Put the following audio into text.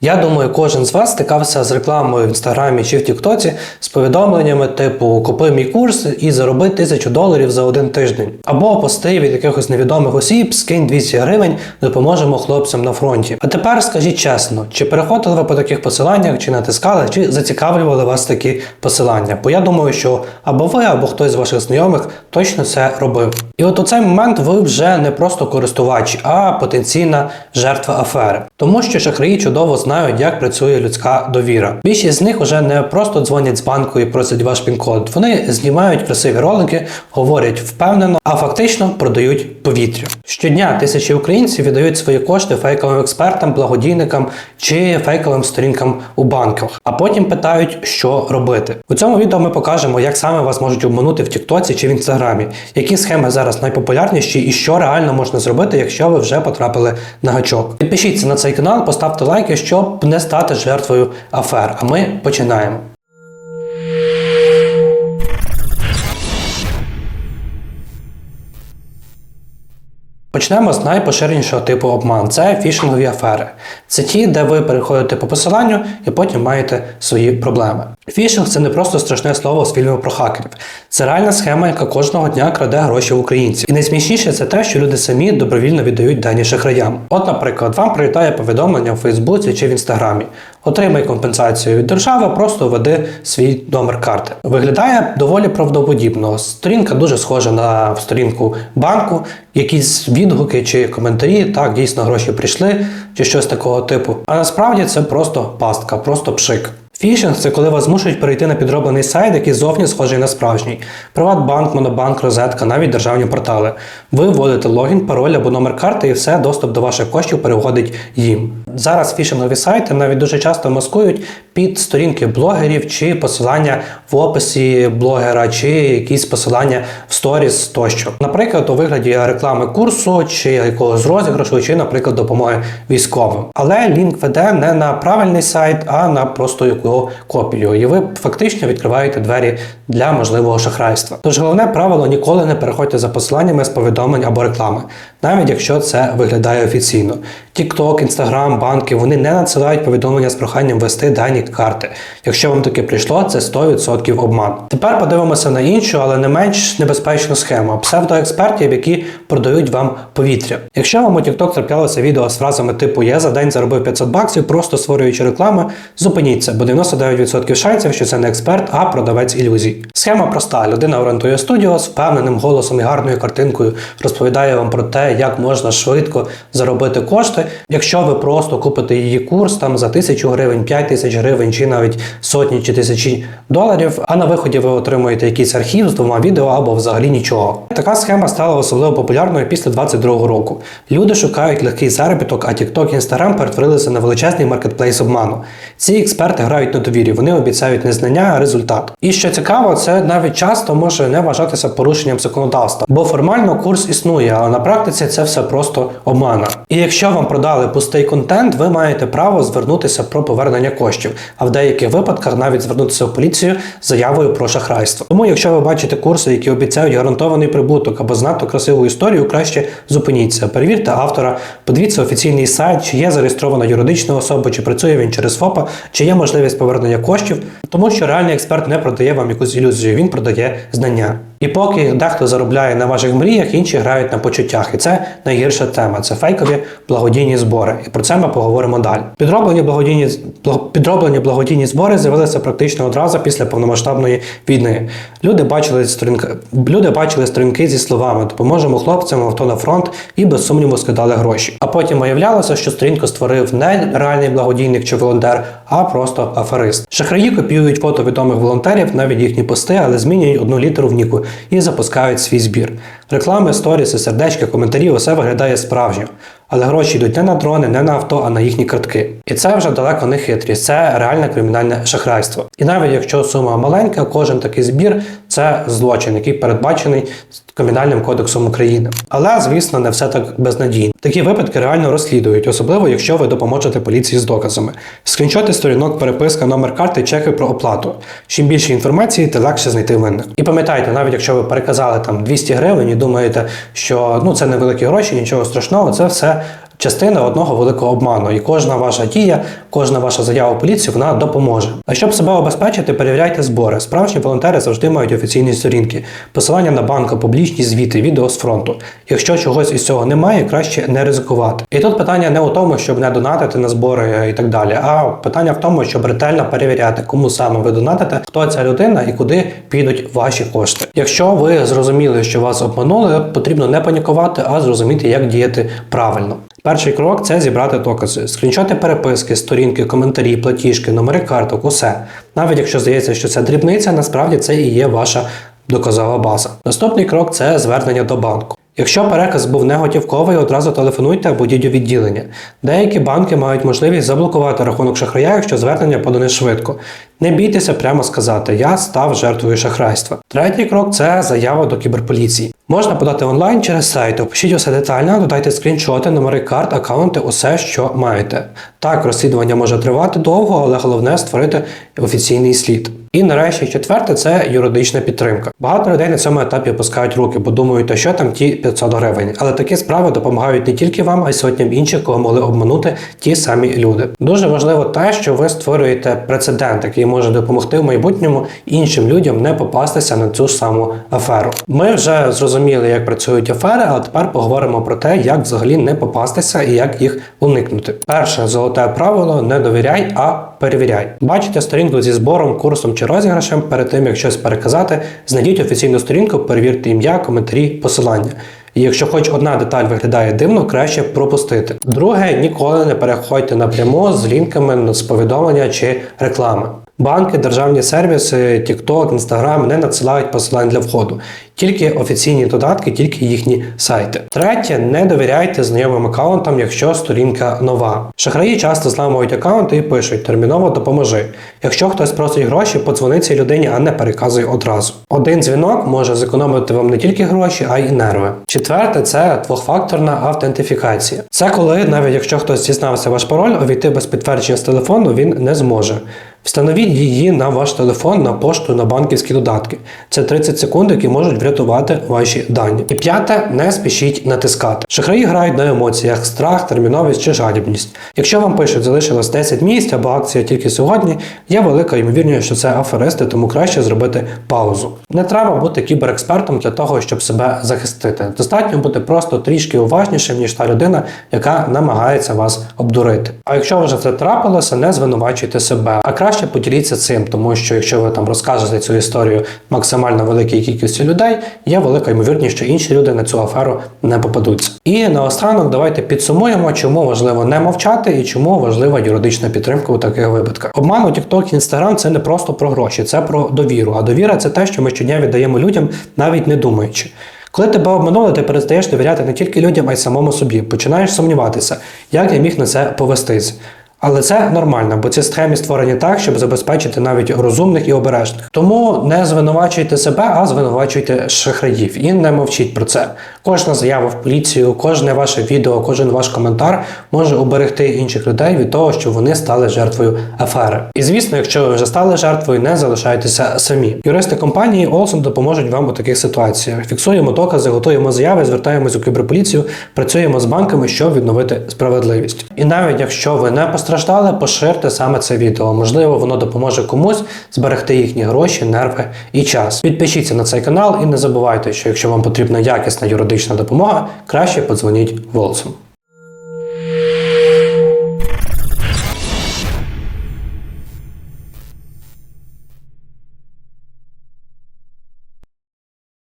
Я думаю, кожен з вас стикався з рекламою в інстаграмі чи в Тіктоці з повідомленнями типу Купи мій курс і зароби тисячу доларів за один тиждень. Або пости від якихось невідомих осіб, скинь 200 гривень, допоможемо хлопцям на фронті. А тепер скажіть чесно, чи переходили ви по таких посиланнях, чи натискали, чи зацікавлювали вас такі посилання? Бо я думаю, що або ви, або хтось з ваших знайомих точно це робив. І от у цей момент ви вже не просто користувач, а потенційна жертва афери. Тому що шахраї чудово знають, як працює людська довіра. Більшість з них вже не просто дзвонять з банку і просять ваш пін-код. Вони знімають красиві ролики, говорять впевнено, а фактично продають повітря. Щодня тисячі українців віддають свої кошти фейковим експертам, благодійникам чи фейковим сторінкам у банках, а потім питають, що робити. У цьому відео ми покажемо, як саме вас можуть обманути в Тіктоці чи в Інстаграмі, які схеми зараз найпопулярніші і що реально можна зробити, якщо ви вже потрапили на гачок. Підпишіться на цей канал, поставте лайки, щоб не стати жертвою афер. А ми починаємо. Почнемо з найпоширенішого типу обман. Це фішингові афери. Це ті, де ви переходите по посиланню і потім маєте свої проблеми. Фішинг це не просто страшне слово з фільмів про хакерів. Це реальна схема, яка кожного дня краде гроші в українців. І найсмішніше це те, що люди самі добровільно віддають дані шахраям. От, наприклад, вам прилітає повідомлення в Фейсбуці чи в Інстаграмі. Отримай компенсацію від держави, просто введи свій номер карти. Виглядає доволі правдоподібно. Сторінка дуже схожа на сторінку банку, якісь відгуки чи коментарі, так дійсно гроші прийшли, чи щось такого типу. А насправді це просто пастка, просто пшик. Фішинг це коли вас змушують перейти на підроблений сайт, який зовні схожий на справжній. Приватбанк, Монобанк, Розетка, навіть державні портали. Ви вводите логін, пароль або номер карти, і все, доступ до ваших коштів переходить їм. Зараз фішингові сайти навіть дуже часто маскують під сторінки блогерів чи посилання в описі блогера, чи якісь посилання в сторіс тощо. Наприклад, у вигляді реклами курсу, чи якогось розіграшу, чи, наприклад, допомоги військовим. Але лінк веде не на правильний сайт, а на просто його копію. І ви фактично відкриваєте двері для можливого шахрайства. Тож головне правило ніколи не переходьте за посиланнями з повідомлень або реклами, навіть якщо це виглядає офіційно. TikTok, Instagram, банки вони не надсилають повідомлення з проханням ввести дані карти. Якщо вам таке прийшло, це 100% обман. Тепер подивимося на іншу, але не менш небезпечну схему псевдоекспертів, які продають вам повітря. Якщо вам у TikTok траплялося відео з фразами типу Я за день заробив 500 баксів, просто створюючи рекламу, зупиніться, бо 99% шансів, що це не експерт, а продавець ілюзій. Схема проста: людина орієнтує студіо з впевненим голосом і гарною картинкою розповідає вам про те, як можна швидко заробити кошти. Якщо ви просто купите її курс там за тисячу гривень, 5 тисяч гривень, чи навіть сотні чи тисячі доларів, а на виході ви отримуєте якийсь архів з двома відео або взагалі нічого. Така схема стала особливо популярною після 22 року. Люди шукають легкий заробіток, а TikTok і Instagram перетворилися на величезний маркетплейс обману. Ці експерти грають на довірі, вони обіцяють не знання, а результат. І що цікаво, це навіть часто може не вважатися порушенням законодавства, бо формально курс існує, а на практиці це все просто обмана. І якщо вам продали пустий контент, ви маєте право звернутися про повернення коштів, а в деяких випадках навіть звернутися в поліцію з заявою про шахрайство. Тому, якщо ви бачите курси, які обіцяють гарантований прибуток або знато красиву історію, краще зупиніться, перевірте автора, подивіться офіційний сайт, чи є зареєстрована юридична особа, чи працює він через ФОПа, чи є можливість повернення коштів, тому що реальний експерт не продає вам якусь ілюзію, він продає знання. І поки дехто заробляє на ваших мріях, інші грають на почуттях. І це найгірша тема. Це фейкові благодійні збори. І про це ми поговоримо далі. Підроблені благодійні бл- підроблені благодійні збори з'явилися практично одразу після повномасштабної війни. Люди бачили сторінки, люди бачили сторінки зі словами Допоможемо хлопцям авто на фронт і без сумніву скидали гроші. А потім виявлялося, що сторінку створив не реальний благодійник чи волонтер, а просто аферист. Шахраї копіюють фото відомих волонтерів, навіть їхні пости, але змінюють одну літеру в ніку і запускають свій збір. Реклами, сторіси, сердечки, коментарі усе виглядає справжньо. Але гроші йдуть не на дрони, не на авто, а на їхні картки. І це вже далеко не хитрість, це реальне кримінальне шахрайство. І навіть якщо сума маленька, кожен такий збір це злочин, який передбачений Кримінальним кодексом України. Але, звісно, не все так безнадійно. Такі випадки реально розслідують, особливо якщо ви допоможете поліції з доказами. Скріншоти сторінок, переписка, номер карти, чеки про оплату. Чим більше інформації, тим легше знайти винних. І пам'ятайте, навіть якщо ви переказали там 200 гривень і думаєте, що ну це невеликі гроші, нічого страшного, це все частина одного великого обману, і кожна ваша дія, кожна ваша заява в поліцію вона допоможе. А щоб себе обезпечити, перевіряйте збори. Справжні волонтери завжди мають офіційні сторінки, посилання на банк, публічні звіти, відео з фронту. Якщо чогось із цього немає, краще не ризикувати. І тут питання не у тому, щоб не донатити на збори і так далі, а питання в тому, щоб ретельно перевіряти, кому саме ви донатите, хто ця людина і куди підуть ваші кошти. Якщо ви зрозуміли, що вас обманули, потрібно не панікувати, а зрозуміти, як діяти правильно. Перший крок це зібрати докази, скріншоти переписки, сторінки, коментарі, платіжки, номери карток, усе. Навіть якщо здається, що це дрібниця, насправді це і є ваша доказова база. Наступний крок це звернення до банку. Якщо переказ був неготівковий, одразу телефонуйте або йдіть у відділення. Деякі банки мають можливість заблокувати рахунок шахрая, якщо звернення подане швидко. Не бійтеся прямо сказати Я став жертвою шахрайства. Третій крок це заява до кіберполіції. Можна подати онлайн через сайт, опишіть усе детально, додайте скріншоти, номери карт, аккаунти, усе, що маєте. Так, розслідування може тривати довго, але головне створити офіційний слід. І нарешті четверте це юридична підтримка. Багато людей на цьому етапі опускають руки, бо думають, та що там ті 500 гривень. Але такі справи допомагають не тільки вам, а й сотням інших, кого могли обманути ті самі люди. Дуже важливо те, що ви створюєте прецедент, який може допомогти в майбутньому іншим людям не попастися на цю саму аферу. Ми вже зрозуміли, як працюють афери, але тепер поговоримо про те, як взагалі не попастися і як їх уникнути. Перше золоте правило: не довіряй, а перевіряй. Бачите сторінку зі збором, курсом чи розіграшем. Перед тим як щось переказати, знайдіть офіційну сторінку, перевірте ім'я, коментарі, посилання. І якщо хоч одна деталь виглядає дивно, краще пропустити. Друге, ніколи не переходьте напряму з лінками з повідомлення чи реклами. Банки, державні сервіси, TikTok, Instagram не надсилають посилань для входу. Тільки офіційні додатки, тільки їхні сайти. Третє, не довіряйте знайомим аккаунтам, якщо сторінка нова. Шахраї часто зламують аккаунти і пишуть терміново допоможи. Якщо хтось просить гроші, подзвони цій людині, а не переказуй одразу. Один дзвінок може зекономити вам не тільки гроші, а й нерви. Четверте це двохфакторна автентифікація. Це коли, навіть якщо хтось дізнався ваш пароль, увійти без підтвердження з телефону він не зможе. Встановіть її на ваш телефон, на пошту, на банківські додатки. Це 30 секунд, які можуть врятувати ваші дані. І п'яте, не спішіть натискати. Шахраї грають на емоціях, страх, терміновість чи жадібність. Якщо вам пишуть, залишилось 10 місць або акція тільки сьогодні, є велика ймовірність, що це аферисти, тому краще зробити паузу. Не треба бути кіберекспертом для того, щоб себе захистити. Достатньо бути просто трішки уважнішим, ніж та людина, яка намагається вас обдурити. А якщо вже це трапилося, не звинувачуйте себе, а краще поділіться цим, тому що якщо ви там розкажете цю історію максимально великій кількості людей, є велика ймовірність, що інші люди на цю аферу не попадуться. І наостанок давайте підсумуємо, чому важливо не мовчати і чому важлива юридична підтримка у таких випадках. Обман у TikTok, Instagram – це не просто про гроші, це про довіру. А довіра це те, що ми щодня віддаємо людям, навіть не думаючи. Коли тебе обманули, ти перестаєш довіряти не тільки людям, а й самому собі. Починаєш сумніватися, як я міг на це повестись. Але це нормально, бо ці схеми створені так, щоб забезпечити навіть розумних і обережних. Тому не звинувачуйте себе, а звинувачуйте шахраїв і не мовчіть про це. Кожна заява в поліцію, кожне ваше відео, кожен ваш коментар може уберегти інших людей від того, що вони стали жертвою афери. І звісно, якщо ви вже стали жертвою, не залишайтеся самі. Юристи компанії Олсен допоможуть вам у таких ситуаціях. Фіксуємо докази, готуємо заяви, звертаємось у кіберполіцію, працюємо з банками, щоб відновити справедливість. І навіть якщо ви не постраждали, поширте саме це відео. Можливо, воно допоможе комусь зберегти їхні гроші, нерви і час. Підпишіться на цей канал і не забувайте, що якщо вам потрібна якісна юридична допомога, краще подзвоніть Волсу.